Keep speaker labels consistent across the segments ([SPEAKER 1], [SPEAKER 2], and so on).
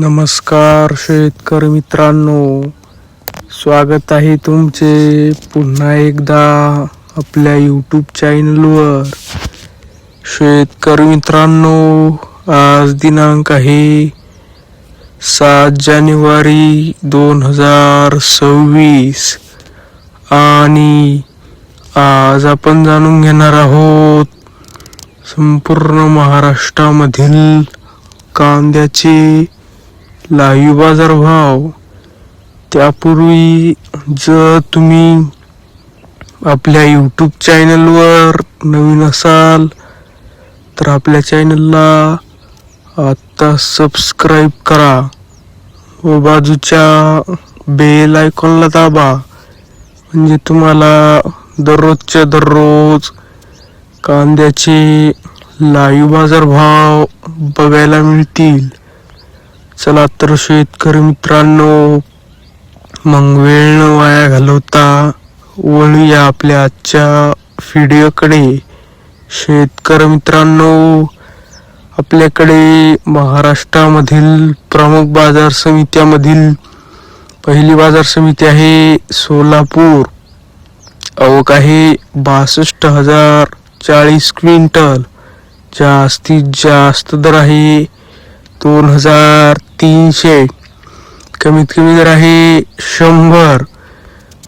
[SPEAKER 1] नमस्कार शेतकरी मित्रांनो. स्वागत आहे तुमचे पुन्हा एकदा आपल्या यूट्यूब चॅनलवर शेतकरी मित्रांनो आज दिनांक आहे सात जानेवारी दोन हजार सव्वीस. आणि आज आपण जाणून घेणार आहोत संपूर्ण महाराष्ट्रामधील कांद्याचे लाईव्ह बाजारभाव त्यापूर्वी जर तुम्ही आपल्या यूट्यूब चॅनलवर नवीन असाल तर आपल्या चॅनलला आत्ता सबस्क्राईब करा व बाजूच्या बेल आयकॉनला दाबा. म्हणजे तुम्हाला दररोजच्या दररोज कांद्याचे लाईव्ह बाजारभाव बघायला मिळतील. चला तर शेतकरी मित्रांनो मग वेळ न वाया घालवता वळूया आपल्या आजच्या व्हिडिओकडे. शेतकरी मित्रांनो आपल्याकडे महाराष्ट्रामधील प्रमुख बाजार समित्यामधील पहिली बाजार समिती आहे सोलापूर. अवक आहे बासष्ट हजार चाळीस क्विंटल. जास्तीत जास्त दर आहे दोन हजार तीनशे. कमीत कमी दर आहे शंभर.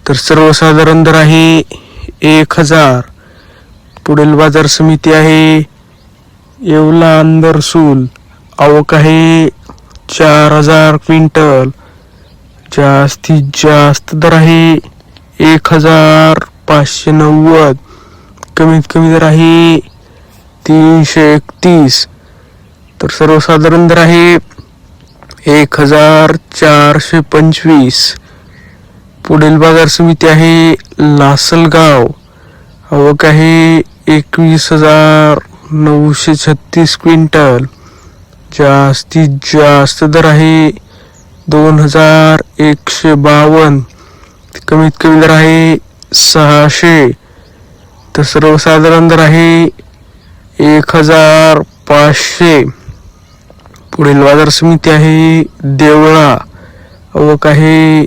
[SPEAKER 1] तर सर्वसाधारण दर आहे एक हजार. पुढील बाजार समिती आहे येवला अंदरसूल आवक आहे चार हजार क्विंटल. जास्तीत जास्त दर आहे एक हजार पाचशे नव्वद. कमीत कमी दर आहे तीनशे एकतीस. तर सर्वसाधारण दर आहे एक हजार चारशे पंचवीस. पुढील बाजार समिती आहे लासलगाव. आवक आहे एकवीस हजार नऊशे छत्तीस क्विंटल. जास्तीत जास्त दर आहे दोन हजार एकशे बावन्न कमीत कमी दर आहे सहाशे. तर सर्वसाधारण दर आहे एक हजार पाचशे. पुढील बाजार समिती आहे देवळा आवक आहे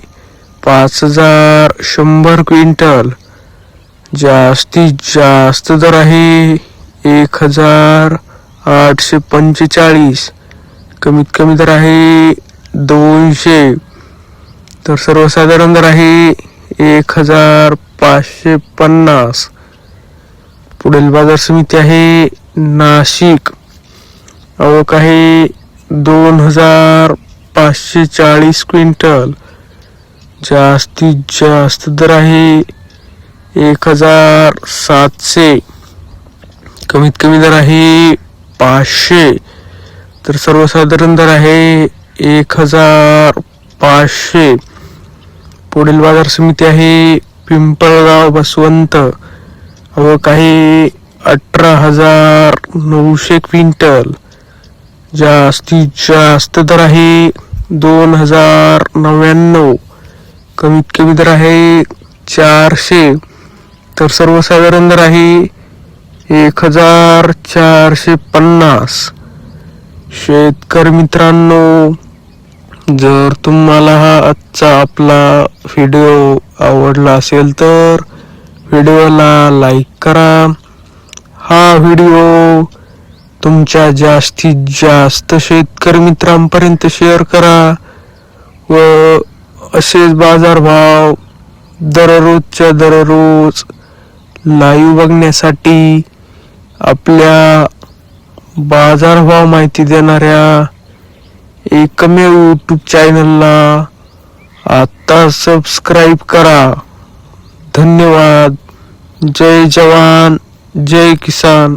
[SPEAKER 1] पाच हजार शंभर क्विंटल. जास्तीत जास्त दर आहे एक हजार आठशे पंचेचाळीस. कमीत कमी दर आहे दोनशे. तर सर्वसाधारण दर आहे एक हजार पाचशे पन्नास. पुढील बाजार समिती आहे नाशिक. आवक आहे दोन हजार पाचशे चाळीस क्विंटल. जास्तीत जास्त दर आहे एक हजार सातशे. कमीत कमी दर आहे पाचशे. तर सर्वसाधारण दर आहे एक हजार पाचशे. पुढील बाजार समिती आहे पिंपळगाव बसवंत. आवक आहे अठरा हजार नऊशे क्विंटल. जास्तीत जास्त दर आहे दोन हजार नव्याण्णव. कमीत कमी दर आहे चारशे. तर सर्वसाधारण दर आहे एक हजार चारशे पन्नास. शेतकरी मित्रांनो जर तुम्हाला हा आजचा आपला व्हिडिओ आवडला असेल तर व्हिडिओला लाईक करा. हा व्हिडिओ तुमच्या जास्तीत जास्त शेतकरी मित्रांपर्यंत शेअर करा व असेच बाजारभाव दररोजच्या दररोज लाईव्ह बघण्यासाठी आपल्या बाजारभाव माहिती देणाऱ्या एकमेव यूट्यूब चॅनलला आत्ता सबस्क्राईब करा. धन्यवाद. जय जवान. जय किसान.